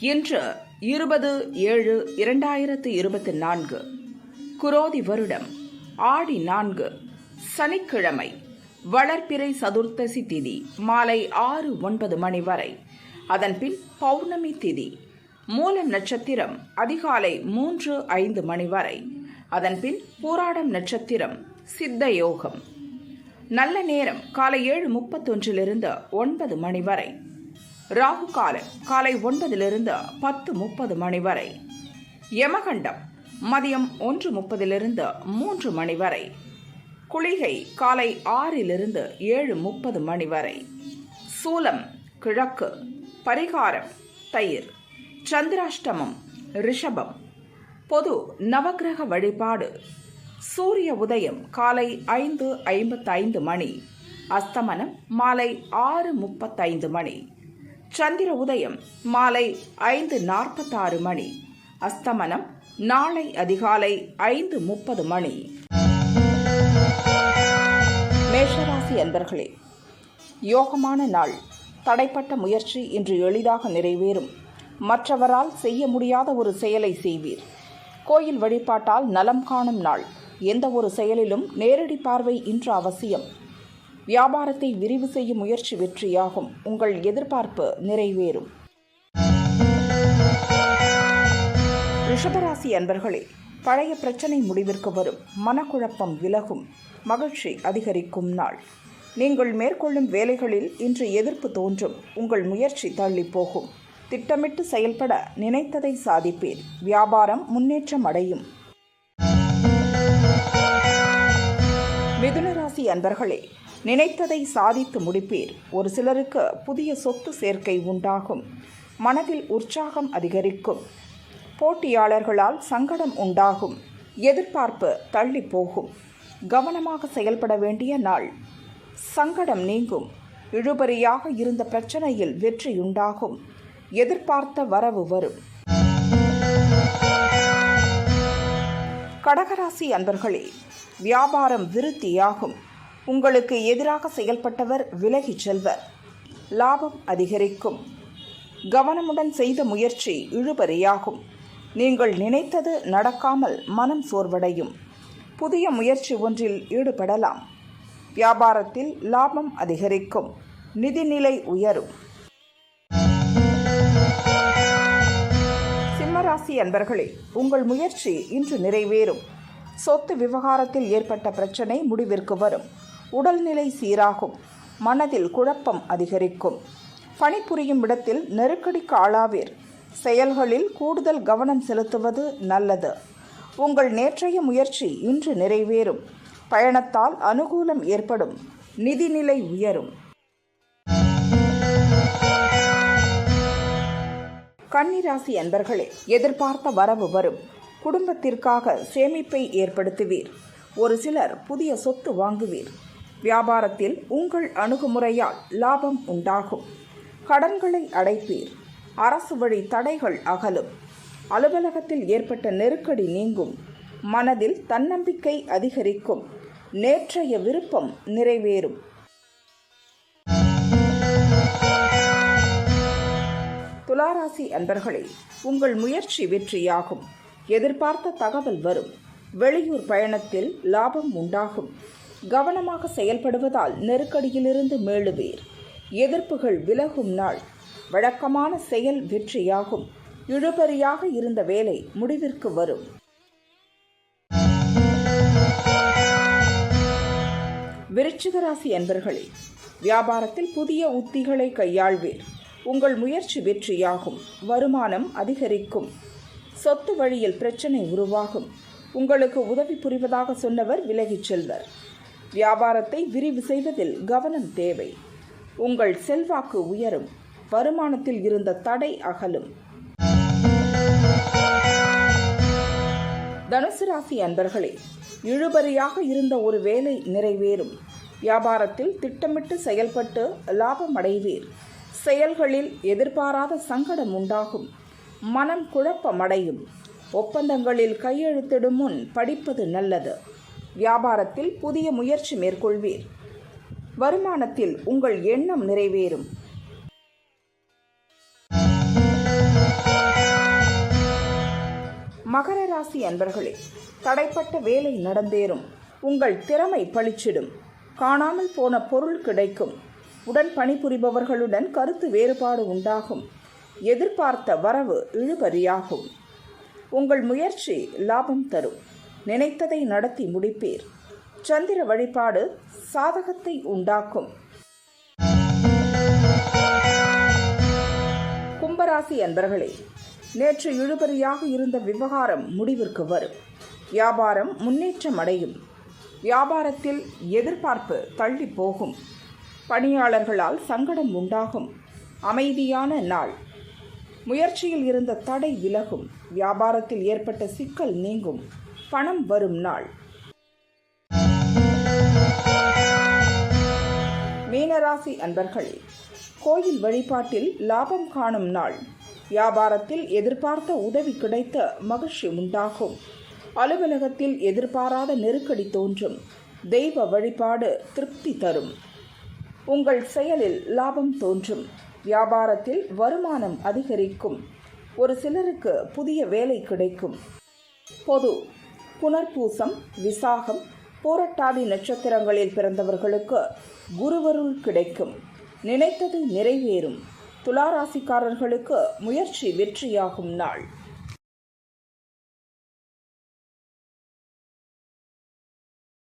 இன்று இருபது ஏழு இரண்டாயிரத்து இருபத்தி நான்கு குரோதி வருடம் ஆடி நான்கு சனிக்கிழமை வளர்ப்பிறை சதுர்த்தசி திதி மாலை ஆறு ஒன்பது மணி வரை. அதன்பின் பௌர்ணமி திதி மூல நட்சத்திரம் அதிகாலை மூன்று ஐந்து மணி வரை. அதன்பின் போராடம் நட்சத்திரம் சித்த யோகம் நல்ல நேரம் காலை ஏழு முப்பத்தொன்றிலிருந்து ஒன்பது மணி வரை. ராகு காலம் காலை ஒன்பதிலிருந்து பத்து முப்பது மணி வரை. யமகண்டம் மதியம் ஒன்று முப்பதிலிருந்து மூன்று மணி வரை. குளிகை காலை ஆறிலிருந்து ஏழு முப்பது மணி வரை. சூலம் கிழக்கு பரிகாரம் தயிர். சந்திராஷ்டமம் ரிஷபம். பொது நவக்கிரக வழிபாடு. சூரிய உதயம் காலை ஐந்து ஐம்பத்தைந்து மணி. அஸ்தமனம் மாலை ஆறு முப்பத்தைந்து மணி. சந்திர உதயம் மாலை ஐந்து நாற்பத்தாறு மணி. அஸ்தமனம் நாளை அதிகாலை ஐந்து முப்பது மணி. மேஷராசி அன்பர்களே யோகமான நாள். தடைப்பட்ட முயற்சி இன்று எளிதாக நிறைவேறும். மற்றவரால் செய்ய முடியாத ஒரு செயலை செய்வீர். கோயில் வழிபாட்டால் நலம் காணும் நாள். எந்த ஒரு செயலிலும் நேரடி பார்வை இன்று அவசியம். வியாபாரத்தை விரிவு செய்யும் முயற்சி வெற்றியாகும். உங்கள் எதிர்பார்ப்பு நிறைவேறும். ரிஷபராசி அன்பர்களே பழைய பிரச்சனை முடிவிற்கு வரும். மனக்குழப்பம் விலகும். மகிழ்ச்சி அதிகரிக்கும் நாள். நீங்கள் மேற்கொள்ளும் வேலைகளில் இன்று எதிர்ப்பு தோன்றும். உங்கள் முயற்சி தள்ளி போகும் திட்டமிட்டு செயல்பட நினைத்ததை சாதிப்பேன் வியாபாரம் முன்னேற்றம் அடையும். மிதுனராசி அன்பர்களே நினைத்ததை சாதித்து முடிப்பீர். ஒரு சிலருக்கு புதிய சொத்து சேர்க்கை உண்டாகும். மனதில் உற்சாகம் அதிகரிக்கும். போட்டியாளர்களால் சங்கடம் உண்டாகும். எதிர்பார்ப்பு தள்ளி போகும். கவனமாக செயல்பட வேண்டிய நாள். சங்கடம் நீங்கும். இழுபறியாக இருந்த பிரச்சனையில் வெற்றியுண்டாகும் எதிர்பார்த்த வரவு வரும். கடகராசி அன்பர்களே வியாபாரம் விருத்தியாகும். உங்களுக்கு எதிராக செயல்பட்டவர் விலகிச் செல்வர். லாபம் அதிகரிக்கும். கவனமுடன் செய்த முயற்சி இழுபறியாகும். நீங்கள் நினைத்தது நடக்காமல் மனம் சோர்வடையும். புதிய முயற்சி ஒன்றில் ஈடுபடலாம். வியாபாரத்தில் லாபம் அதிகரிக்கும். நிதிநிலை உயரும். சிம்மராசி அன்பர்களே உங்கள் முயற்சி இன்று நிறைவேறும். சொத்து விவகாரத்தில் ஏற்பட்ட பிரச்சனை முடிவிற்கு வரும். உடல்நிலை சீராகும். மனதில் குழப்பம் அதிகரிக்கும். பணிபுரியும் இடத்தில் நெருக்கடிக்கு ஆளாவீர் செயல்களில் கூடுதல் கவனம் செலுத்துவது நல்லது. உங்கள் நேற்றைய முயற்சி இன்று நிறைவேறும். பயணத்தால் அனுகூலம் ஏற்படும். நிதிநிலை உயரும். கன்னிராசி அன்பர்களே எதிர்பார்த்த வரவு வரும். குடும்பத்திற்காக சேமிப்பை ஏற்படுத்துவீர். ஒரு சிலர் புதிய சொத்து வாங்குவீர். வியாபாரத்தில் உங்கள் அணுகுமுறையால் லாபம் உண்டாகும். கடன்களை அடைப்பீர். அரசு வழி தடைகள் அகலும். அலுவலகத்தில் ஏற்பட்ட நெருக்கடி நீங்கும். மனதில் தன்னம்பிக்கை அதிகரிக்கும். நேற்றைய விருப்பம் நிறைவேறும். துளாராசி அன்பர்களே உங்கள் முயற்சி வெற்றியாகும். எதிர்பார்த்த தகவல் வரும். வெளியூர் பயணத்தில் லாபம் உண்டாகும். கவனமாக செயல்படுவதால் நெருக்கடியிலிருந்து மேழுவீர். எதிர்ப்புகள் விலகும் நாள். வழக்கமான செயல் வெற்றியாகும். இழுபறியாக இருந்த வேலை முடிவிற்கு வரும். விருச்சிகராசி அன்பர்களே வியாபாரத்தில் புதிய உத்திகளை கையாள்வீர். உங்கள் முயற்சி வெற்றியாகும். வருமானம் அதிகரிக்கும். சொத்து வழியில் பிரச்சனை உருவாகும். உங்களுக்கு உதவி புரிவதாக சொன்னவர் விலகிச் செல்வர். வியாபாரத்தை விரிவு செய்வதில் கவனம் தேவை. உங்கள் செல்வாக்கு உயரும். வருமானத்தில் இருந்த தடை அகலும். தனுசு ராசி அன்பர்களே இழுபறியாக இருந்த ஒரு வேலை நிறைவேறும். வியாபாரத்தில் திட்டமிட்டு செயல்பட்டு லாபம் அடைவீர். செயல்களில் எதிர்பாராத சங்கடம் உண்டாகும். மனம் குழப்பமடையும். ஒப்பந்தங்களில் கையெழுத்திடும் முன் படிப்பது நல்லது. வியாபாரத்தில் புதிய முயற்சி மேற்கொள்வீர். வருமானத்தில் உங்கள் எண்ணம் நிறைவேறும். மகர ராசி அன்பர்களே தடைப்பட்ட வேலை நடந்தேறும். உங்கள் திறமை பளிச்சிடும். காணாமல் போன பொருள் கிடைக்கும். உடன் பணிபுரிபவர்களுடன் கருத்து வேறுபாடு உண்டாகும். எதிர்பார்த்த வரவு இழுபறியாகும். உங்கள் முயற்சி லாபம் தரும். நினைத்ததை நடத்தி முடிப்பீர். சந்திர வழிபாடு சாதகத்தை உண்டாக்கும். கும்பராசி அன்பர்களே நேற்று இழுபறியாக இருந்த விவகாரம் முடிவிற்கு வரும். வியாபாரம் முன்னேற்றம் அடையும். வியாபாரத்தில் எதிர்பார்ப்பு தள்ளி போகும். பணியாளர்களால் சங்கடம் உண்டாகும். அமைதியான நாள். முயற்சியில் இருந்த தடை விலகும். வியாபாரத்தில் ஏற்பட்ட சிக்கல் நீங்கும். பணம் வரும் நாள். மீனராசி அன்பர்களே கோயில் வழிபாட்டில் லாபம் காணும் நாள். வியாபாரத்தில் எதிர்பார்த்த உதவி கிடைத்த மகிழ்ச்சி உண்டாகும். அலுவலகத்தில் எதிர்பாராத நெருக்கடி தோன்றும். தெய்வ வழிபாடு திருப்தி தரும். உங்கள் செயலில் லாபம் தோன்றும். வியாபாரத்தில் வருமானம் அதிகரிக்கும். ஒரு சிலருக்கு புதிய வேலை கிடைக்கும். பொது புனர்பூசம் விசாகம் போரட்டாதி நட்சத்திரங்களில் பிறந்தவர்களுக்கு குருவருள் கிடைக்கும். நினைத்தது நிறைவேறும். துளாராசிக்காரர்களுக்கு முயற்சி வெற்றியாகும் நாள்.